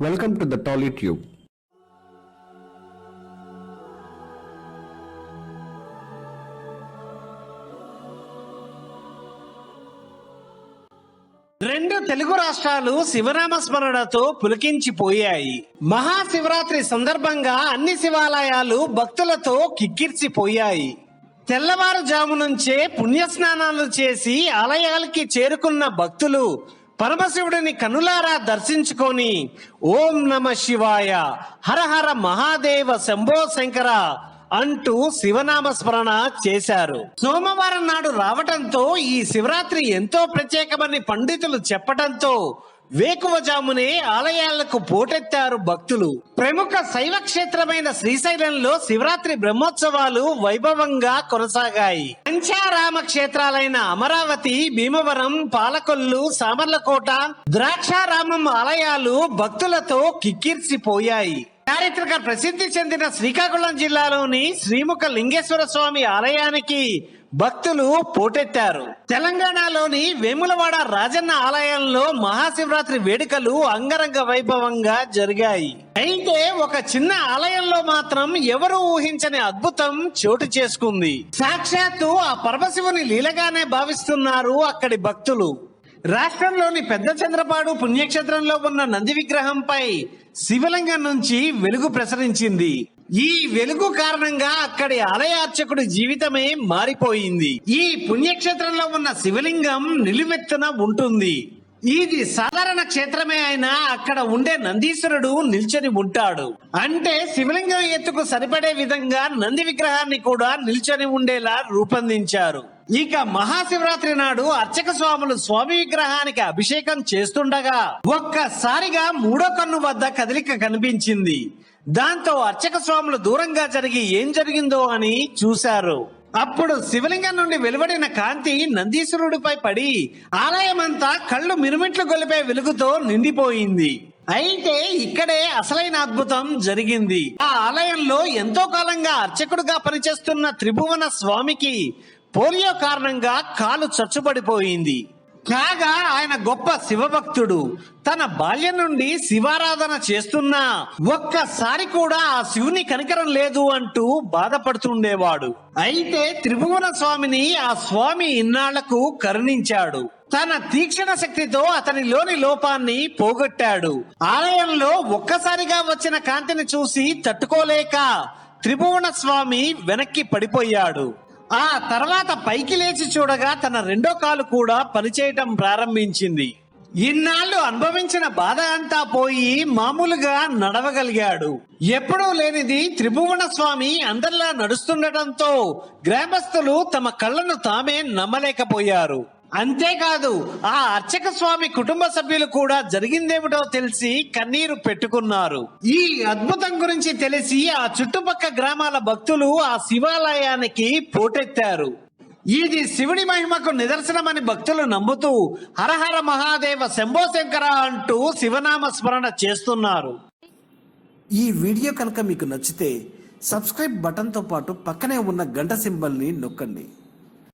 Welcome to the Tolly tube రెండు తెలుగు రాష్ట్రాలు శివనామ స్మరణతో పులికించిపోయాయి. మహాశివరాత్రి సందర్భంగా అన్ని శివాలయాలు భక్తులతో కిక్కిర్చిపోయాయి తెల్లవారుజాము నుంచే పుణ్యస్నానాలు చేసి ఆలయాలకి చేరుకున్న భక్తులు పరమశివుడిని కనులారా దర్శించుకొని ఓం నమ శివాయ హరహర మహాదేవ శంభో శంకర అంటూ శివనామ స్మరణ చేశారు. సోమవారం నాడు రావటంతో ఈ శివరాత్రి ఎంతో ప్రత్యేకమని పండితులు చెప్పటంతో వేకువజామునే ఆలయాలకు పోటెత్తారు భక్తులు. ప్రముఖ శైవ క్షేత్రమైన శ్రీశైలంలో శివరాత్రి బ్రహ్మోత్సవాలు వైభవంగా కొనసాగాయి. పంచారామ క్షేత్రాలైన అమరావతి భీమవరం పాలకొల్లు సామర్లకోట ద్రాక్షారామం ఆలయాలు భక్తులతో కిక్కిర్చిపోయాయి చారిత్రక ప్రసిద్ధి చెందిన శ్రీకాకుళం జిల్లాలోని శ్రీముఖ లింగేశ్వర స్వామి ఆలయానికి భక్తులు పోటెత్తారు. తెలంగాణలోని వేములవాడ రాజన్న ఆలయంలో మహాశివరాత్రి వేడుకలు అంగరంగ వైభవంగా జరిగాయి. అయితే ఒక చిన్న ఆలయంలో మాత్రం ఎవరు ఊహించని అద్భుతం చోటు చేసుకుంది. సాక్షాత్తు ఆ పరమశివుని లీలగానే భావిస్తున్నారు అక్కడి భక్తులు. రాష్ట్రంలోని పెద్ద చంద్రపాడు పుణ్యక్షేత్రంలో ఉన్న నంది విగ్రహంపై శివలింగం నుంచి వెలుగు ప్రసరించింది. ఈ వెలుగు కారణంగా అక్కడి ఆలయార్చకుడి జీవితమే మారిపోయింది. ఈ పుణ్యక్షేత్రంలో ఉన్న శివలింగం నిలువెత్తున ఉంటుంది. ఇది సాధారణ క్షేత్రమే అయినా అక్కడ ఉండే నందీశ్వరుడు నిల్చొని ఉంటాడు. అంటే శివలింగం ఎత్తుకు సరిపడే విధంగా నంది విగ్రహాన్ని కూడా నిల్చొని ఉండేలా రూపొందించారు. ఇక మహాశివరాత్రి నాడు అర్చక స్వాములు స్వామి విగ్రహానికి అభిషేకం చేస్తుండగా ఒక్కసారిగా మూడో కన్ను వద్ద కదలిక కనిపించింది. దాంతో అర్చక స్వాములు దూరంగా జరిగి ఏం జరిగిందో అని చూశారు. అప్పుడు శివలింగం నుండి వెలువడిన కాంతి నందీశ్వరుడిపై పడి ఆలయమంతా కళ్ళు మిరుమిట్లు గొలిపే వెలుగుతో నిండిపోయింది. అయితే ఇక్కడే అసలైన అద్భుతం జరిగింది. ఆ ఆలయంలో ఎంతో కాలంగా అర్చకుడుగా పనిచేస్తున్న త్రిభువన స్వామికి పోలియో కారణంగా కాలు చచ్చుబడిపోయింది. కాగా ఆయన గొప్ప శివభక్తుడు. తన బాల్యం నుండి శివారాధన చేస్తున్నా ఒక్కసారి కూడా ఆ శివుని కనికరం లేదు అంటూ బాధపడుతుండేవాడు. అయితే త్రిభువన స్వామిని ఆ స్వామి ఇన్నాళ్ళకు కరుణించాడు. తన తీక్షణ శక్తితో అతనిలోని లోపాన్ని పోగొట్టాడు. ఆలయంలో ఒక్కసారిగా వచ్చిన కాంతిని చూసి తట్టుకోలేక త్రిభువన స్వామి వెనక్కి పడిపోయాడు. ఆ తర్వాత పైకి లేచి చూడగా తన రెండో కాలు కూడా పనిచేయటం ప్రారంభించింది. ఇన్నాళ్ళు అనుభవించిన బాధ అంతా పోయి మామూలుగా నడవగలిగాడు. ఎప్పుడూ లేనిది త్రిభువన స్వామి అందరిలా నడుస్తుండటంతో గ్రామస్తులు తమ కళ్ళను తామే నమ్మలేకపోయారు. అంతేకాదు ఆ అర్చక స్వామి కుటుంబ సభ్యులు కూడా జరిగిందేమిటో తెలిసి కన్నీరు పెట్టుకున్నారు. ఈ అద్భుతం గురించి తెలిసి ఆ చుట్టుపక్క గ్రామాల భక్తులు ఆ శివాలయానికి పోటెత్తారు. ఇది శివుడి మహిమకు నిదర్శనమని భక్తులు నమ్ముతూ హరహర మహాదేవ శంభో శంకర అంటూ శివనామ స్మరణ చేస్తున్నారు. ఈ వీడియో కనుక మీకు నచ్చితే సబ్స్క్రైబ్ బటన్తో పాటు పక్కనే ఉన్న గంట సింబల్ని నొక్కండి.